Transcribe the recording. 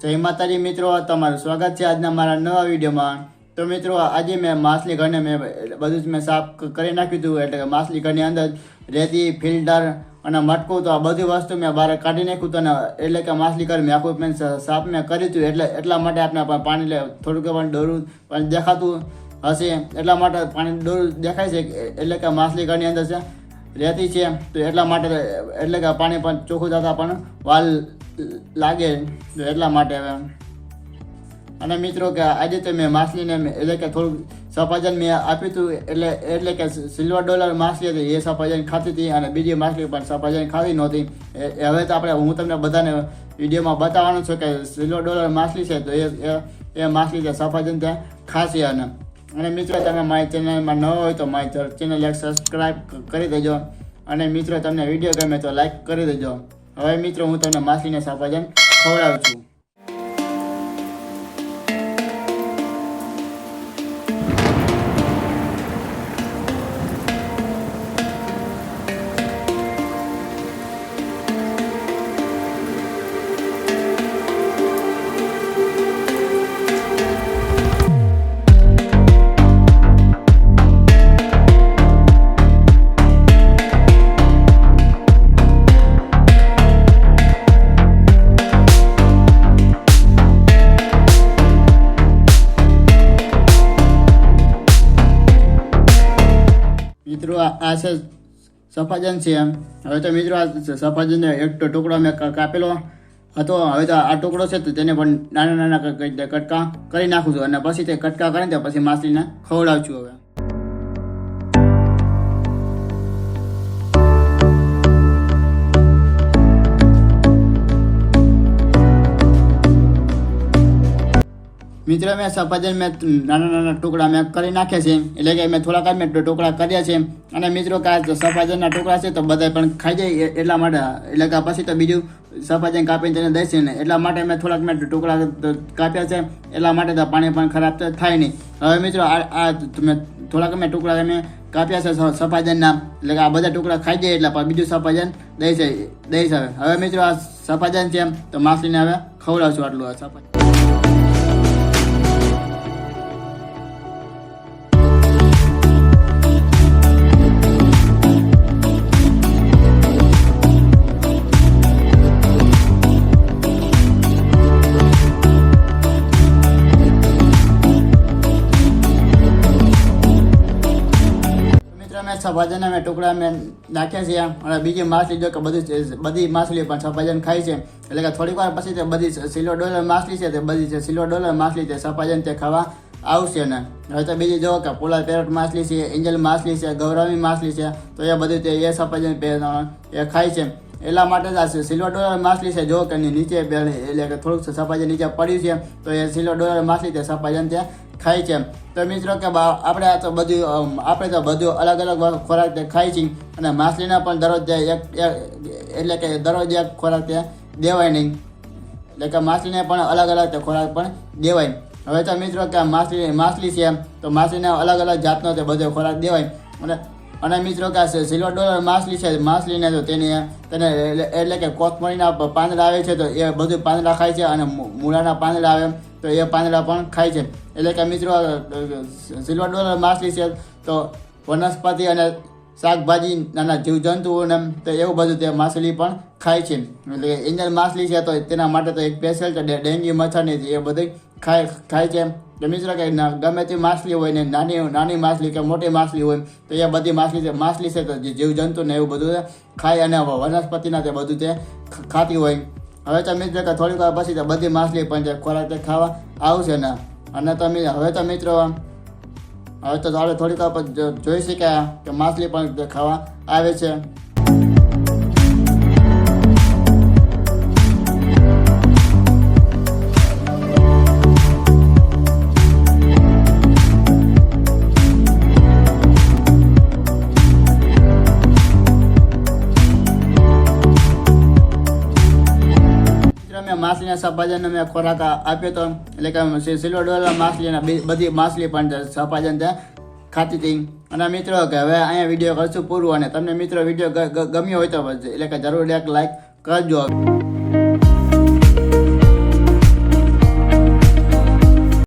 જય માતાજી મિત્રો, તમારું સ્વાગત છે આજના મારા નવા વિડીયોમાં. તો મિત્રો, આજે મેં માછલી ઘરને મેં બધું જ મેં સાફ કરી નાખ્યું હતું, એટલે માછલી ઘરની અંદર રેતી, ફિલ્ટર અને મટકું તો આ બધી વસ્તુ મેં બહાર કાઢી નાખ્યું અને એટલે કે માછલી કરી મેં આખું મેં સાફ મેં કર્યું હતું એટલે એટલા માટે આપણે પણ થોડુંક પણ દોરું, પણ દેખાતું હશે. એટલા માટે પાણી દોરું દેખાય છે એટલે કે માછલી ઘરની અંદર છે, રહેતી છે. તો એટલા માટે એટલે કે પાણી પણ ચોખ્ખું થતાં પણ વાલ લાગે. એટલા માટે હવે અને મિત્રો કે આજે તો મેં માછલીને એટલે કે થોડુંક સફરજન મેં આપ્યું હતું, એટલે એટલે કે સિલ્વર ડોલર માછલી હતી, એ સફરજન ખાતી હતી અને બીજી માછલી પણ સફરજન ખાતી નહોતી. હવે તો આપણે, હું તમને બધાને વિડીયોમાં બતાવવાનું છું કે સિલ્વર ડોલર માછલી છે તો એ, એ- માછલી છે સફરજન ત્યાં ખાશે અને અને મિત્રો તમે મારી ચેનલમાં ન હોય તો મારી ચેનલ એક સબસ્ક્રાઈબ કરી દેજો. અને મિત્રો તમને વીડિયો ગમે તો લાઈક કરી દેજો. હવે મિત્રો હું તમને માછલીને સફરજન ખવડાવું છું. મિત્રો, આ છે સફરજન છે એમ. હવે તો મિત્રો, આ સફરજનનો એક ટુકડો મેં કાપેલો. હતો, હવે તો આ ટુકડો છે તો તેને પણ નાના નાના કટકા કરી નાખું છું. અને પછી તે કટકા કરીને પછી માછલીને ખવડાવું છું હવે. મિત્રો મેં સફરજન મેં નાના નાના ટુકડા મેં કરી નાખ્યા છે. એટલે કે મેં થોડાક જ મેં ટુકડા કર્યા છે. અને મિત્રો કે સફરજનના ટુકડા છે તો બધા પણ ખાઈ જાય એટલા માટે. એટલે કે પછી તો બીજું સફરજન કાપીને તેને દઈશ ને એટલા માટે મેં થોડાક મેં ટુકડા કાપ્યા છે. એટલા માટે તો પાણી પણ ખરાબ થાય નહીં. હવે મિત્રો આ મેં થોડાક મેં ટુકડા મેં કાપ્યા છે સફરજનના એટલે કે આ બધા ટુકડા ખાઈ જાય એટલે બીજું સફરજન દઈશ દઈશ હવે. હવે મિત્રો આ સફરજન છે તો માછલીને હવે ખવડાવશું આટલું આ સફરજન સફરજનના મેં ટુકડા મેં નાખ્યા છે અને બીજી માછલી જો કે બધી બધી માછલી પણ સફરજન ખાય છે. એટલે કે થોડીક વાર પછી તે બધી સિલ્વર ડોલર માછલી છે તે બધી છે સિલ્વર ડોલર માછલી તે સફરજન તે ખાવા આવશે ને. હવે તો બીજી જો કે પોલાર પેરોટ માછલી છે એન્જલ માછલી છે, ગૌરવી માછલી છે, તો એ બધું તે એ સફરજન એ ખાય છે. એટલા માટે જ આ સિલ્વર ડોલર માછલી છે જો કે નીચે એટલે કે થોડુંક સફરજન નીચે પડ્યું છે, તો એ સિલ્વર ડોલર માછલી તે સફરજન તે ખાય છે. તો મિત્રો કે આપણે આ તો બધું આપણે તો બધું અલગ અલગ ખોરાક તે ખાય છે અને માછલીના પણ દરરોજ એક એટલે કે દરરોજ એક ખોરાક તે દેવાય નહીં. એટલે કે માછલીને પણ અલગ અલગ તે ખોરાક પણ દેવાય. હવે તો મિત્રો કે માછલી માછલી છે, તો માછલીને અલગ અલગ જાતનો તે બધો ખોરાક દેવાય. અને અને મિત્રો કે સિલ્વર ડોલર માછલી છે, માછલીને તો તેને તેને એટલે- એટલે કે કોથમરીના પાંદડા આવે છે, તો એ બધું પાંદડા ખાય છે અને મૂળાના પાંદડા આવે તો એ પાંદડા પણ ખાય છે. એટલે કે મિત્રો સિલ્વર ડોલર માછલી છે, તો વનસ્પતિ અને શાકભાજી નાના જીવજંતુઓને તો એવું બધું તે માછલી પણ ખાય છે. એટલે એન્જલ માછલી છે, તો તેના માટે તો એક સ્પેશિયલ છે ડેન્ગ્યુ મચ્છરની એ બધી ખાય ખાય છે તો મિત્રો કે ગમે તે માછલી હોય ને, નાની નાની માછલી કે મોટી માછલી હોય, તો એ બધી માછલી છે માછલી છે, તો જે જીવજંતુ ને એવું બધું ખાય અને વનસ્પતિના તે બધું તે ખાતી હોય હવે તો મિત્રો કે થોડીક વાર પછી તો બધી માછલી પણ જે ખોરાક તે ખાવા આવશે ને, અને તમે હવે તો મિત્રો, હવે તો આપણે થોડીક વાર જોઈ શક્યા કે માછલી પણ ખાવા આવે છે. મિત્રો મેં માછલી માછલીના સફાજનને અમે ખોરાક આપ્યો હતો એટલે કે સિલ્વર ડોલર માછલી બી- બધી માછલી પણ સફાજન ત્યાં ખાતી હતી. અને મિત્રો, કે હવે અહીંયા વીડિયો કરશું પૂરું, અને તમને મિત્રો વીડિયો ગમ્યો હોય તો એટલે કે જરૂર એક લાઈક કરજો.